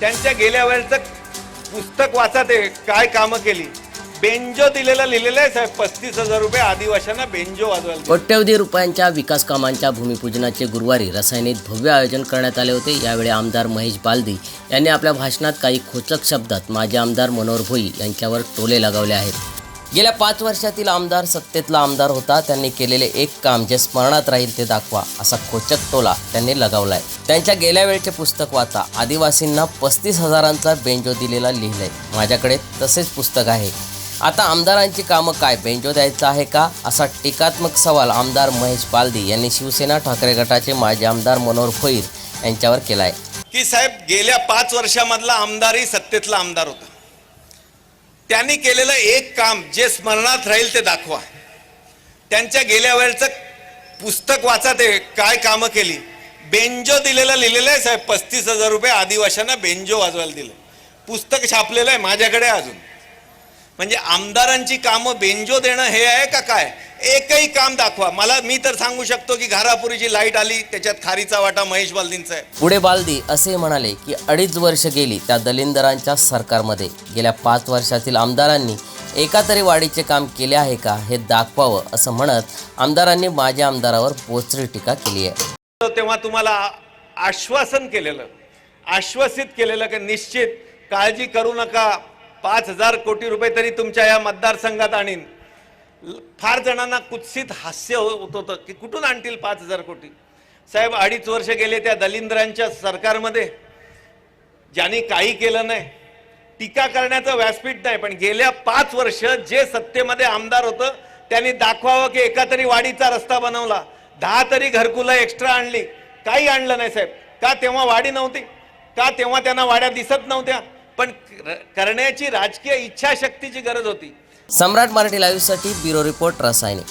त्यांच्या गेल्या वेळेचं पुस्तक वाचा ते काय कामं केली? बेंजो दिलेला लिहिलेलं आहे साहेब पस्तीस हजार रुपये आदिवाशांना बेंजो वाजवायला कोट्यवधी रुपयांच्या विकास कामांच्या भूमिपूजनाचे गुरुवारी रसायनीत भव्य आयोजन करण्यात आले होते. यावेळी आमदार महेश बालदी यांनी आपल्या भाषणात काही खोचक शब्दात माजी आमदार मनोहर भोई यांच्यावर टोले लगावले आहेत. गेल्या पाच वर्षातील आमदार सत्तेतला आमदार होता. त्यांनी केलेले एक काम जे स्मरणात राहील ते दाखवा असा खोचक टोला त्यांनी लगावलाय. त्यांच्या गेल्या वेळचे पुस्तक वाचा. आदिवासींना पस्तीस हजारांचा बेंजो दिलेला लिहिलंय. माझ्याकडे तसेच पुस्तक आहे. आता आमदारांची कामं काय? बेंजो द्यायचा आहे का? असा टीकात्मक सवाल आमदार महेश पालदी यांनी शिवसेना ठाकरे गटाचे माजी आमदार मनोहर भोईर यांच्यावर केलाय. की साहेब गेल्या पाच वर्षामधला आमदारही सत्तेतला आमदार होता. त्यांनी केलेलं एक काम जे स्मरणात राहील ते दाखवा. त्यांच्या गेल्या वेळचं पुस्तक वाचा ते काय कामं केली. बेंजो दिलेला लिहिलेलं आहे साहेब पस्तीस हजार रुपये आदिवाशांना बेंजो वाजवायला दिलं. पुस्तक छापलेलं आहे माझ्याकडे अजून. म्हणजे आमदारांची कामं बेंजो देणं हे आहे का काय? एकही काम दाखवा. मला मी तर सांगू शकतो की घारापुरीची लाइट आली त्याच्यात खारीचा वाटा महेश बालदींचा आहे. पुढे बालदी असे म्हणाले की अडीच वर्ष गेली त्या दलिंदरांच्या सरकारमध्ये. गेल्या पाच वर्षातील आमदारांनी एका तरी वाढीचे काम केले आहे का हे दाखवावं असं म्हणत आमदारांनी माझ्या आमदारावर बोचरी टीका केली आहे. तेव्हा तुम्हाला आश्वासन केलेलं आश्वासित केलेलं की निश्चित काळजी करू नका. पाच हजार कोटी रुपये तरी तुमच्या या मतदारसंघात आणीन. फार जणांना कुत्सित हास्य हो- होत होतं की कुठून आणतील पाच हजार कोटी? साहेब अडीच वर्ष गेले त्या दलिंद्रांच्या सरकारमध्ये. ज्यांनी काही केलं नाही टीका करण्याचं व्यासपीठ नाही पण गेल्या पाच वर्ष जे सत्तेमध्ये आमदार होतं त्यांनी दाखवावं की एका तरी वाडीचा रस्ता बनवला. दहा तरी घरकुलं एक्स्ट्रा आणली. काही आणलं नाही साहेब. का तेव्हा वाडी नव्हती? का तेव्हा त्यांना वाड्या दिसत नव्हत्या? पण करण्याची राजकीय इच्छाशक्तीची गरज होती. सम्राट मराठी लाईव्हसाठी ब्युरो रिपोर्ट रसायने.